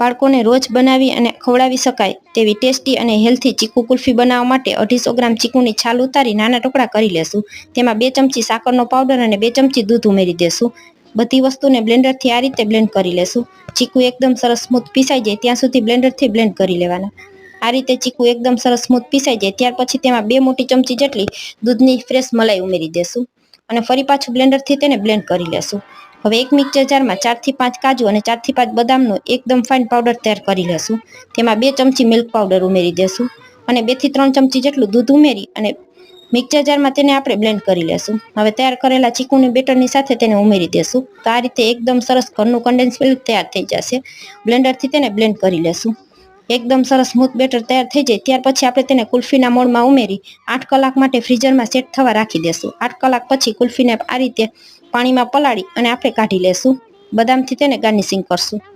બાળકોને રોજ બનાવી અને ખવડાવી શકાય તેવી ટેસ્ટી અને હેલ્થી ચીકુ કુલ્ફી બનાવવા માટે અઢીસો ગ્રામ ચીકુની છાલ ઉતારી નાના ટુકડા કરી લેશું. તેમાં બે ચમચી સાકરનો પાવડર અને બે ચમચી દૂધ ઉમેરી દેશું. બધી વસ્તુને બ્લેન્ડરથી આ રીતે બ્લેન્ડ કરી લેશું. ચીકુ એકદમ સરસ સ્મૂથ પીસાઈ જાય ત્યાં સુધી બ્લેન્ડરથી બ્લેન્ડ કરી લેવાના. આ રીતે ચીકુ એકદમ સરસ સ્મૂથ પીસાઈ જાય ત્યાર પછી તેમાં બે મોટી ચમચી જેટલી દૂધની ફ્રેશ મલાઈ ઉમેરી દેશું અને ફરી પાછું બ્લેન્ડરથી તેને બ્લેન્ડ કરી લેશું. હવે એક મિક્સર જારમાં ચારથી પાંચ કાજુ અને ચારથી પાંચ બદામનો એકદમ ફાઇન પાવડર તૈયાર કરી લેશું. તેમાં બે ચમચી મિલ્ક પાવડર ઉમેરી દેશું અને બેથી ત્રણ ચમચી જેટલું દૂધ ઉમેરી અને મિક્સર જારમાં તેને આપણે બ્લેન્ડ કરી લેશું. હવે તૈયાર કરેલા ચીકુની બેટરની સાથે તેને ઉમેરી દેશું. તો આ રીતે એકદમ સરસ ઘરનું કન્ડેન્સ મિલ્ક તૈયાર થઈ જશે. બ્લેન્ડરથી તેને બ્લેન્ડ કરી લેશું. એકદમ સરસ સ્મૂથ બેટર તૈયાર થઈ જાય, ત્યાર પછી આપણે તેને કુલ્ફીના મોળમાં ઉમેરી આઠ કલાક માટે ફ્રીઝરમાં સેટ થવા રાખી દેશું. આઠ કલાક પછી કુલ્ફીને આ રીતે પાણીમાં પલાળી અને આપણે કાઢી લેશું. બદામથી તેને ગાર્નિશિંગ કરશું.